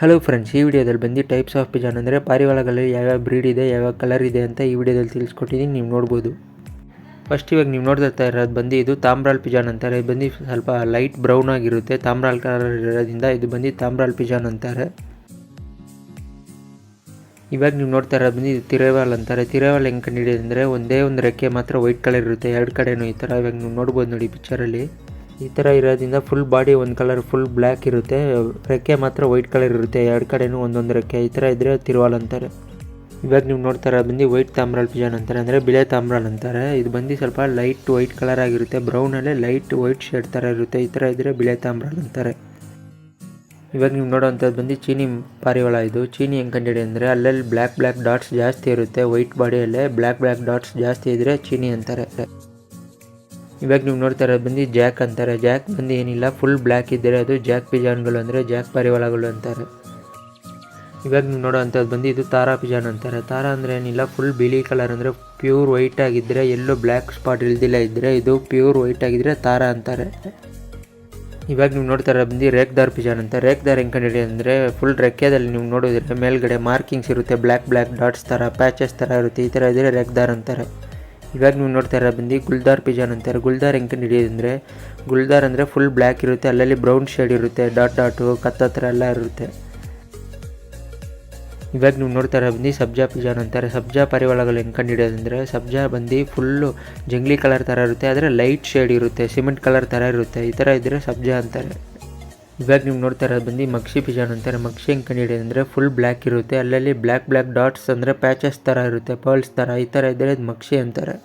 Hello friends ಈ ವಿಡಿಯೋದಲ್ಲಿ ಬಂದು ಟೈಪ್ಸ್ ಆಫ್ ಪಿಜಾನ್ ಅಂದರೆ ಪಾರಿವಾಳಗಳಲ್ಲಿ ಯಾವ್ಯಾವ ಬ್ರೀಡ್ ಇದೆ, ಯಾವ್ಯಾವ ಕಲರ್ ಇದೆ ಅಂತ ಈ ವಿಡಿಯೋದಲ್ಲಿ ತಿಳಿಸ್ಕೊಟ್ಟಿದ್ದೀನಿ, ನೀವು ನೋಡ್ಬೋದು. ಫಸ್ಟ್ ಇವಾಗ ನೀವು ನೋಡ್ತಾ ಇರೋದು ಬಂದು ಇದು ತಾಮ್ರಾಲ್ ಪಿಜಾನ್ ಅಂತಾರೆ. ಇದು ಬಂದು ಸ್ವಲ್ಪ ಲೈಟ್ ಬ್ರೌನ್ ಆಗಿರುತ್ತೆ. ತಾಮ್ರಾಲ್ ಕಲರ್ ಇರೋದ್ರಿಂದ ಇದು ಬಂದು ತಾಮ್ರಾಲ್ ಪಿಜಾನ್ ಅಂತಾರೆ. ಇವಾಗ ನೀವು ನೋಡ್ತಾ ಇರೋದು ಬಂದು ಇದು ತಿರೇವಾಲ್ ಅಂತಾರೆ. ತಿರೇವಾಲ್ ಹೆಂಗೆ ಕಂಡಿಡಿಯೋದು ಅಂದರೆ ಒಂದೇ ಒಂದು ರೆಕ್ಕೆ ಮಾತ್ರ ವೈಟ್ ಕಲರ್ ಇರುತ್ತೆ. ಎರಡು ಕಡೆನೂ ಈ ಥರ. ಇವಾಗ ನೀವು ನೋಡ್ಬೋದು ನೋಡಿ ಪಿಕ್ಚರಲ್ಲಿ ಈ ಥರ ಇರೋದ್ರಿಂದ ಫುಲ್ ಬಾಡಿ ಒಂದು ಕಲರ್ ಫುಲ್ ಬ್ಲ್ಯಾಕ್ ಇರುತ್ತೆ. ರೆಕ್ಕೆ ಮಾತ್ರ ವೈಟ್ ಕಲರ್ ಇರುತ್ತೆ. ಎರಡು ಕಡೆಯೂ ಒಂದೊಂದು ರೆಕ್ಕೆ. ಈ ಥರ ಇದ್ದರೆ ತಿರುವಾಲ್ ಅಂತಾರೆ. ಇವಾಗ ನೀವು ನೋಡ್ತಾ ಇರೋದು ಬಂದು ವೈಟ್ ತಾಮ್ರಾಲ್ ಪಿಜಾನ್ ಅಂತಾರೆ. ಅಂದರೆ ಬಿಳೆ ತಾಮ್ರಾಲ್ ಅಂತಾರೆ. ಇದು ಬಂದು ಸ್ವಲ್ಪ ಲೈಟ್ ವೈಟ್ ಕಲರ್ ಆಗಿರುತ್ತೆ. ಬ್ರೌನಲ್ಲೇ ಲೈಟ್ ವೈಟ್ ಶೇಡ್ ಥರ ಇರುತ್ತೆ. ಈ ಥರ ಇದ್ದರೆ ಬಿಳೆ ತಾಮ್ರಾಲ್ ಅಂತಾರೆ. ಇವಾಗ ನೀವು ನೋಡೋವಂಥದ್ದು ಬಂದು ಚೀನಿ ಪಾರಿವಾಳ ಇದು. ಚೀನಿ ಹೆಂಗೆ ಕಂಡಿಡಿ ಅಂದರೆ ಅಲ್ಲಲ್ಲಿ ಬ್ಲ್ಯಾಕ್ ಬ್ಲ್ಯಾಕ್ ಡಾಟ್ಸ್ ಜಾಸ್ತಿ ಇರುತ್ತೆ. ವೈಟ್ ಬಾಡಿಯಲ್ಲೇ ಬ್ಲ್ಯಾಕ್ ಬ್ಲ್ಯಾಕ್ ಡಾಟ್ಸ್ ಜಾಸ್ತಿ ಇದ್ದರೆ ಚೀನಿ ಅಂತಾರೆ. ಇವಾಗ ನೀವು ನೋಡ್ತಾ ಇರೋದು ಬಂದು ಜಾಕ್ ಅಂತಾರೆ. ಜಾಕ್ ಬಂದು ಏನಿಲ್ಲ ಫುಲ್ ಬ್ಲ್ಯಾಕ್ ಇದ್ದರೆ ಅದು. ಜಾಕ್ ಪಿಜಾನ್ಗಳು ಅಂದರೆ ಜಾಕ್ ಪರಿವಾಳಗಳು ಅಂತಾರೆ. ಇವಾಗ ನೀವು ನೋಡೋವಂಥದ್ದು ಬಂದು ಇದು ತಾರಾ ಪಿಜಾನ್ ಅಂತಾರೆ. ತಾರಾ ಅಂದರೆ ಏನಿಲ್ಲ ಫುಲ್ ಬಿಳಿ ಕಲರ್ ಅಂದರೆ ಪ್ಯೂರ್ ವೈಟ್ ಆಗಿದ್ದರೆ ಎಲ್ಲೋ ಬ್ಲ್ಯಾಕ್ ಸ್ಪಾಟ್ ಇಲ್ದಿಲ್ಲ ಇದ್ದರೆ ಇದು ಪ್ಯೂರ್ ವೈಟ್ ಆಗಿದ್ದರೆ ತಾರಾ ಅಂತಾರೆ. ಇವಾಗ ನೀವು ನೋಡ್ತಾ ಇರೋದು ಬಂದು ರೇಖದಾರ್ ಪಿಜಾನ್ ಅಂತ. ರೇಖದಾರ್ ಹೆಂಗೆ ಕಂಡಿಡಿ ಅಂದರೆ ಫುಲ್ ರೆಕ್ಕೆದಲ್ಲಿ ನೀವು ನೋಡೋದಿದ್ರೆ ಮೇಲ್ಗಡೆ ಮಾರ್ಕಿಂಗ್ಸ್ ಇರುತ್ತೆ. ಬ್ಲ್ಯಾಕ್ ಬ್ಲ್ಯಾಕ್ ಡಾಟ್ಸ್ ಥರ ಪ್ಯಾಚಸ್ ಥರ ಇರುತ್ತೆ. ಈ ಥರ ಇದ್ದರೆ ರೇಖದಾರ್ ಅಂತಾರೆ. ಇವಾಗ ನೀವು ನೋಡ್ತಾ ಇರೋ ಬಂದು ಗುಲ್ದಾರ್ ಪಿಜಾನ್ ಅಂತಾರೆ. ಗುಲ್ದಾರ್ ಹೆಂಗೆ ಹಿಡಿಯೋದಂದರೆ ಗುಲ್ದಾರ್ ಅಂದರೆ ಫುಲ್ ಬ್ಲ್ಯಾಕ್ ಇರುತ್ತೆ, ಅಲ್ಲಲ್ಲಿ ಬ್ರೌನ್ ಶೇಡ್ ಇರುತ್ತೆ ಡಾಟ್ ಡಾಟು ಕತ್ತ ಹತ್ರ ಎಲ್ಲ ಇರುತ್ತೆ. ಇವಾಗ ನೀವು ನೋಡ್ತಾ ಇರೋ ಬಂದು ಸಬ್ಜಾ ಪಿಜಾನ್ ಅಂತಾರೆ. ಸಬ್ಜಾ ಪರಿವಾಳಗಳು ಹೆಂಗೆ ಕಂಡಿಡಿಯೋದು ಅಂದರೆ, ಸಬ್ಜಾ ಬಂದು ಫುಲ್ಲು ಜಂಗ್ಲಿ ಕಲರ್ ಥರ ಇರುತ್ತೆ, ಆದರೆ ಲೈಟ್ ಶೇಡ್ ಇರುತ್ತೆ ಸಿಮೆಂಟ್ ಕಲರ್ ಥರ ಇರುತ್ತೆ, ಈ ಥರ ಇದ್ದರೆ ಸಬ್ಜಾ ಅಂತಾರೆ. ಇವಾಗ ನೀವು ನೋಡ್ತಾ ಇರೋದು ಬಂದು ಮಕ್ಷಿ ಪಿಜಾನ್ ಅಂತಾರೆ. ಮಕ್ಷಿ ಹೆಂಗೆ ಕಂಡಿಡಿಯೋದು ಅಂದರೆ ಫುಲ್ ಬ್ಲ್ಯಾಕ್ ಇರುತ್ತೆ. ಅಲ್ಲಲ್ಲಿ ಬ್ಲ್ಯಾಕ್ ಬ್ಲ್ಯಾಕ್ ಡಾಟ್ಸ್ ಅಂದರೆ ಪ್ಯಾಚಸ್ ಥರ ಇರುತ್ತೆ ಪರ್ಲ್ಸ್ ಥರ ಈ ಥರ ಇದ್ದರೆ ಅದು ಮಕ್ಷಿ ಅಂತಾರೆ.